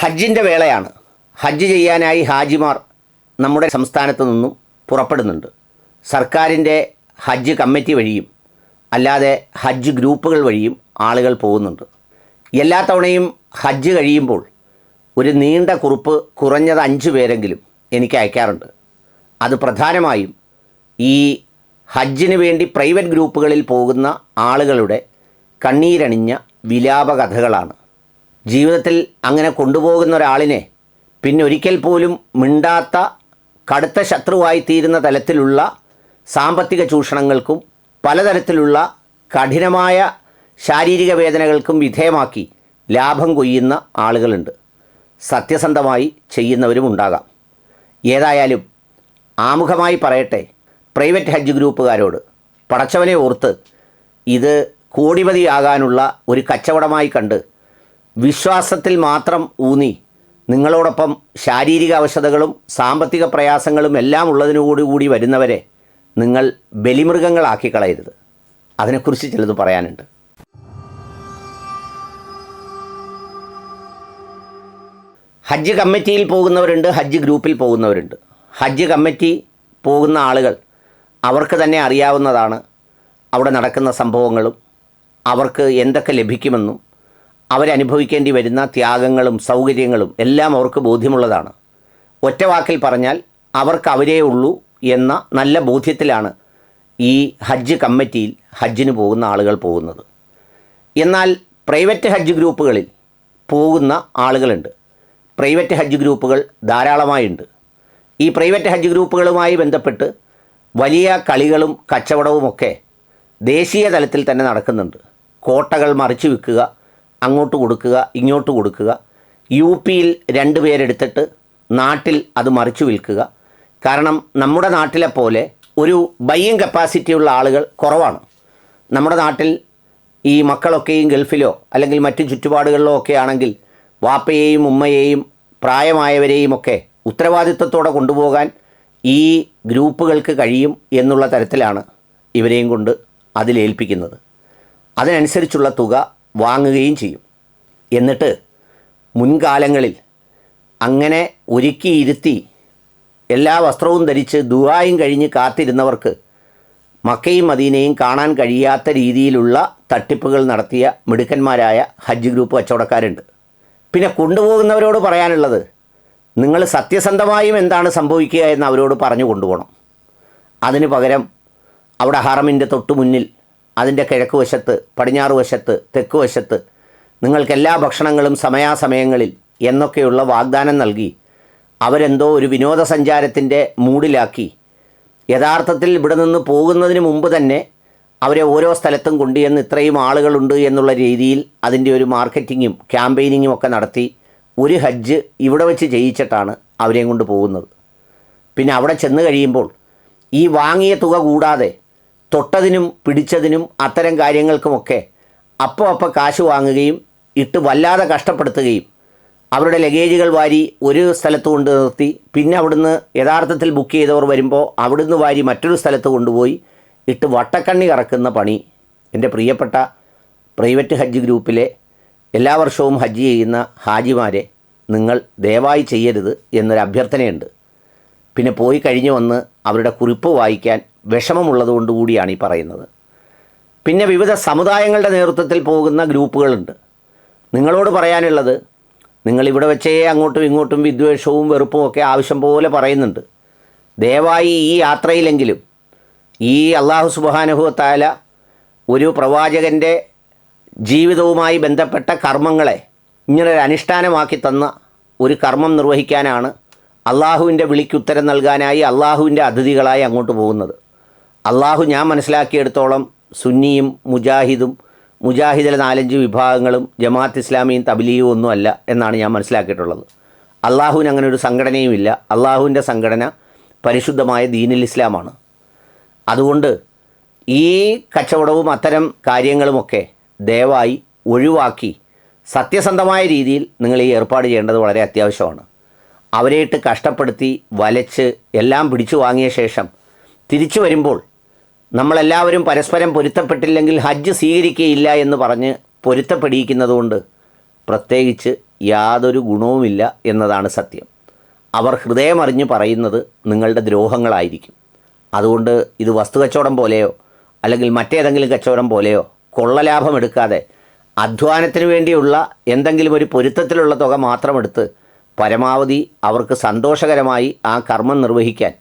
ഹജ്ജിന്റെ വേളയാണ്. ഹജ്ജ് ചെയ്യാനായി ഹാജിമാർ നമ്മുടെ സംസ്ഥാനത്ത് നിന്നും പുറപ്പെടുന്നുണ്ട്. സർക്കാരിന്റെ ഹജ്ജ് കമ്മിറ്റി വഴിയും അല്ലാതെ ഹജ്ജ് ഗ്രൂപ്പുകൾ വഴിയും ആളുകൾ പോകുന്നുണ്ട്. എല്ലാ തവണയും ഹജ്ജ് കഴിയുമ്പോൾ ഒരു നീണ്ട കുറിപ്പ് കുറഞ്ഞത് അഞ്ച് പേരെങ്കിലും എനിക്ക് അയക്കാറുണ്ട്. അത് പ്രധാനമായും ഈ ഹജ്ജിന് വേണ്ടി പ്രൈവറ്റ് ഗ്രൂപ്പുകളിൽ പോകുന്ന ആളുകളുടെ കണ്ണീരണിഞ്ഞ വിലാപകഥകളാണ്. ജീവിതത്തിൽ അങ്ങനെ കൊണ്ടുപോകുന്ന ഒരാളിനെ പിന്നെ ഒരിക്കൽ പോലും മിണ്ടാത്ത കടുത്ത ശത്രുവായി തീരുന്ന തലത്തിലുള്ള സാമ്പത്തിക ചൂഷണങ്ങൾക്കും പലതരത്തിലുള്ള കഠിനമായ ശാരീരിക വേദനകൾക്കും വിധേയമാക്കി ലാഭം കൊയ്യുന്ന ആളുകളുണ്ട്. സത്യസന്ധമായി ചെയ്യുന്നവരും ഉണ്ടാകാം. ഏതായാലും ആമുഖമായി പറയട്ടെ പ്രൈവറ്റ് ഹജ്ജ് ഗ്രൂപ്പുകാരോട് പടച്ചവനെ ഓർത്ത് ഇത് കോടിപതിയാകാനുള്ള ഒരു കച്ചവടമായി കണ്ട് വിശ്വാസത്തിൽ മാത്രം ഊന്നി. നിങ്ങളോടൊപ്പം ശാരീരിക അവശതകളും സാമ്പത്തിക പ്രയാസങ്ങളും എല്ലാം ഉള്ളതിനുകൂടി കൂടി വരുന്നവരെ നിങ്ങൾ ബലിമൃഗങ്ങളാക്കി കളയരുത് അതിനെക്കുറിച്ച് ചിലത് പറയാനുണ്ട്. ഹജ്ജ് കമ്മിറ്റിയിൽ പോകുന്നവരുണ്ട് ഹജ്ജ് ഗ്രൂപ്പിൽ പോകുന്നവരുണ്ട്. ഹജ്ജ് കമ്മിറ്റി പോകുന്ന ആളുകൾ അവർക്ക് തന്നെ അറിയാവുന്നതാണ് അവിടെ നടക്കുന്ന സംഭവങ്ങളും അവർക്ക് എന്തൊക്കെ ലഭിക്കുമെന്നും അവരനുഭവിക്കേണ്ടി വരുന്ന ത്യാഗങ്ങളും സൗകര്യങ്ങളും എല്ലാം അവർക്ക് ബോധ്യമുള്ളതാണ്. ഒറ്റ വാക്കിൽ പറഞ്ഞാൽ അവർക്ക് അവരേ ഉള്ളൂ എന്ന നല്ല ബോധ്യത്തിലാണ് ഈ ഹജ്ജ് കമ്മിറ്റിയിൽ ഹജ്ജിന് പോകുന്ന ആളുകൾ പോകുന്നത്. എന്നാൽ പ്രൈവറ്റ് ഹജ്ജ് ഗ്രൂപ്പുകളിൽ പോകുന്ന ആളുകളുണ്ട്. പ്രൈവറ്റ് ഹജ്ജ് ഗ്രൂപ്പുകൾ ധാരാളമായുണ്ട്. ഈ പ്രൈവറ്റ് ഹജ്ജ് ഗ്രൂപ്പുകളുമായി ബന്ധപ്പെട്ട് വലിയ കളികളും കച്ചവടവുമൊക്കെ ദേശീയ തലത്തിൽ തന്നെ നടക്കുന്നുണ്ട്. കോട്ടകൾ മറിച്ചു വിൽക്കുക അങ്ങോട്ട് കൊടുക്കുക ഇങ്ങോട്ട് കൊടുക്കുക. യു പിയിൽ രണ്ട് പേരെടുത്തിട്ട് നാട്ടിൽ അത് മറിച്ചു വിൽക്കുക. കാരണം നമ്മുടെ നാട്ടിലെ പോലെ ഒരു ബയ്യിങ് കപ്പാസിറ്റി ഉള്ള ആളുകൾ കുറവാണ്. നമ്മുടെ നാട്ടിൽ ഈ മക്കളൊക്കെയും ഗൾഫിലോ അല്ലെങ്കിൽ മറ്റു ചുറ്റുപാടുകളിലോ ഒക്കെ ആണെങ്കിൽ വാപ്പയെയും ഉമ്മയെയും പ്രായമായവരെയും ഒക്കെ ഉത്തരവാദിത്വത്തോടെ കൊണ്ടുപോകാൻ ഈ ഗ്രൂപ്പുകൾക്ക് കഴിയും എന്നുള്ള തരത്തിലാണ് ഇവരെയും കൊണ്ട് അതിലേൽപ്പിക്കുന്നത്. അതിനനുസരിച്ചുള്ള തുക വാങ്ങുകയും ചെയ്യും. എന്നിട്ട് മുൻകാലങ്ങളിൽ അങ്ങനെ ഒരുക്കിയിരുത്തി എല്ലാ വസ്ത്രവും ധരിച്ച് ദുബായും കഴിഞ്ഞ് കാത്തിരുന്നവർക്ക് മക്കയും മദീനയും കാണാൻ കഴിയാത്ത രീതിയിലുള്ള തട്ടിപ്പുകൾ നടത്തിയ മിടുക്കന്മാരായ ഹജ്ജ് ഗ്രൂപ്പ് കച്ചവടക്കാരുണ്ട്. പിന്നെ കൊണ്ടുപോകുന്നവരോട് പറയാനുള്ളത് നിങ്ങൾ സത്യസന്ധമായും എന്താണ് സംഭവിക്കുക എന്ന് അവരോട് പറഞ്ഞു കൊണ്ടുപോകണം. അതിന് പകരം അവിടെ ഹറമിന്റെ തൊട്ടു മുന്നിൽ അതിന്റെ കിഴക്ക് വശത്ത് പടിഞ്ഞാറ് വശത്ത് തെക്ക് വശത്ത് നിങ്ങൾക്ക് എല്ലാ ഭക്ഷണങ്ങളും സമയാസമയങ്ങളിൽ എന്നൊക്കെയുള്ള വാഗ്ദാനം നൽകി അവരെന്തോ ഒരു വിനോദസഞ്ചാരത്തിന്റെ മൂഡിലാക്കി യഥാർത്ഥത്തിൽ ഇവിടെ നിന്ന് പോകുന്നതിന് മുമ്പ് തന്നെ അവരെ ഓരോ സ്ഥലത്തും കൊണ്ടുചെന്ന് ഇത്രയും ആളുകളുണ്ട് എന്നുള്ള രീതിയിൽ അതിന്റെ ഒരു മാർക്കറ്റിങ്ങും ക്യാമ്പയിനിങ്ങും ഒക്കെ നടത്തി ഒരു ഹജ്ജ് ഇവിടെ വെച്ച് ചെയ്യിച്ചിട്ടാണ് അവരെയും കൊണ്ട് പോകുന്നത്. പിന്നെ അവിടെ ചെന്ന് കഴിയുമ്പോൾ ഈ വാങ്ങിയ തുക കൂടാതെ തൊട്ടതിനും പിടിച്ചതിനും അത്തരം കാര്യങ്ങൾക്കുമൊക്കെ അപ്പോൾ അപ്പോൾ കാശ് വാങ്ങുകയും ഇട്ട് വല്ലാതെ കഷ്ടപ്പെടുത്തുകയും അവരുടെ ലഗേജുകൾ വാരി ഒരു സ്ഥലത്ത് കൊണ്ട് നിർത്തി. പിന്നെ അവിടുന്ന് യഥാർത്ഥത്തിൽ ബുക്ക് ചെയ്തവർ വരുമ്പോൾ അവിടുന്ന് വാരി മറ്റൊരു സ്ഥലത്ത് കൊണ്ടുപോയി ഇട്ട് വട്ടക്കണ്ണി കറക്കുന്ന പണി. എന്റെ പ്രിയപ്പെട്ട പ്രൈവറ്റ് ഹജ്ജ് ഗ്രൂപ്പിലെ എല്ലാ വർഷവും ഹജ്ജ് ചെയ്യുന്ന ഹാജിമാരെ നിങ്ങൾ ദയവായി ചെയ്യരുത് എന്നൊരു അഭ്യർത്ഥനയുണ്ട് പിന്നെ പോയി കഴിഞ്ഞ് വന്ന് അവരുടെ കുറിപ്പ് വായിക്കാൻ വിഷമമുള്ളതുകൊണ്ട് കൂടിയാണ് ഈ പറയുന്നത്. പിന്നെ വിവിധ സമുദായങ്ങളുടെ നേതൃത്വത്തിൽ പോകുന്ന ഗ്രൂപ്പുകളുണ്ട്. നിങ്ങളോട് പറയാനുള്ളത് നിങ്ങളിവിടെ വെച്ചേ അങ്ങോട്ടും ഇങ്ങോട്ടും വിദ്വേഷവും വെറുപ്പും ഒക്കെ ആവശ്യം പോലെ പറയുന്നുണ്ട്. ദയവായി ഈ യാത്രയിലെങ്കിലും ഈ അള്ളാഹു സുബാനുഭവത്താല ഒരു പ്രവാചകന്റെ ജീവിതവുമായി ബന്ധപ്പെട്ട കർമ്മങ്ങളെ ഇങ്ങനൊരു അനുഷ്ഠാനമാക്കി തന്ന ഒരു കർമ്മം നിർവഹിക്കാനാണ് അള്ളാഹുവിന്റെ വിളിക്കുത്തരം നൽകാനായി അള്ളാഹുവിന്റെ അതിഥികളായി അങ്ങോട്ട് പോകുന്നത്. അള്ളാഹു ഞാൻ മനസ്സിലാക്കിയെടുത്തോളം സുന്നിയും മുജാഹിദും മുജാഹിദിലെ നാലഞ്ച് വിഭാഗങ്ങളും ജമാഅത്ത് ഇസ്ലാമിയും തബിലിയും ഒന്നുമല്ല എന്നാണ് ഞാൻ മനസ്സിലാക്കിയിട്ടുള്ളത്. അള്ളാഹുവിന് അങ്ങനെ ഒരു സംഘടനയുമില്ല അള്ളാഹുവിന്റെ സംഘടന പരിശുദ്ധമായ ദീനുൽ ഇസ്ലാമാണ്. അതുകൊണ്ട് ഈ കച്ചവടവും അത്തരം കാര്യങ്ങളുമൊക്കെ ദയവായി ഒഴിവാക്കി സത്യസന്ധമായ രീതിയിൽ നിങ്ങൾ ഈ ഏർപ്പാട് ചെയ്യേണ്ടത് വളരെ അത്യാവശ്യമാണ്. അവരെയിട്ട് കഷ്ടപ്പെടുത്തി വലച്ച് എല്ലാം പിടിച്ചു വാങ്ങിയ ശേഷം തിരിച്ചു വരുമ്പോൾ നമ്മളെല്ലാവരും പരസ്പരം പൊരുത്തപ്പെട്ടില്ലെങ്കിൽ ഹജ്ജ് സ്വീകരിക്കുകയില്ല എന്ന് പറഞ്ഞ് പൊരുത്തപ്പെടിയിക്കുന്നതുകൊണ്ട് പ്രത്യേകിച്ച് യാതൊരു ഗുണവുമില്ല എന്നതാണ് സത്യം. അവർ ഹൃദയമറിഞ്ഞ് പറയുന്നത് നിങ്ങളുടെ ദ്രോഹങ്ങളായിരിക്കും. അതുകൊണ്ട് ഇത് വസ്തു കച്ചവടം പോലെയോ അല്ലെങ്കിൽ മറ്റേതെങ്കിലും കച്ചവടം പോലെയോ കൊള്ളലാഭം എടുക്കാതെ അധ്വാനത്തിന് വേണ്ടിയുള്ള എന്തെങ്കിലും ഒരു പൊരുത്തത്തിലുള്ള തുക മാത്രമെടുത്ത് പരമാവധി അവർക്ക് സന്തോഷകരമായി ആ കർമ്മം നിർവഹിക്കാൻ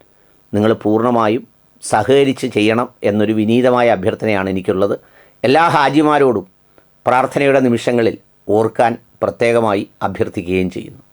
നിങ്ങൾ പൂർണമായും സഹകരിച്ച് ചെയ്യണം എന്നൊരു വിനീതമായ അഭ്യർത്ഥനയാണ് എനിക്കുള്ളത്. എല്ലാ ഹാജിമാരോടും പ്രാർത്ഥനയുടെ നിമിഷങ്ങളിൽ ഓർക്കാൻ പ്രത്യേകമായി അഭ്യർത്ഥിക്കുകയും ചെയ്യുന്നു.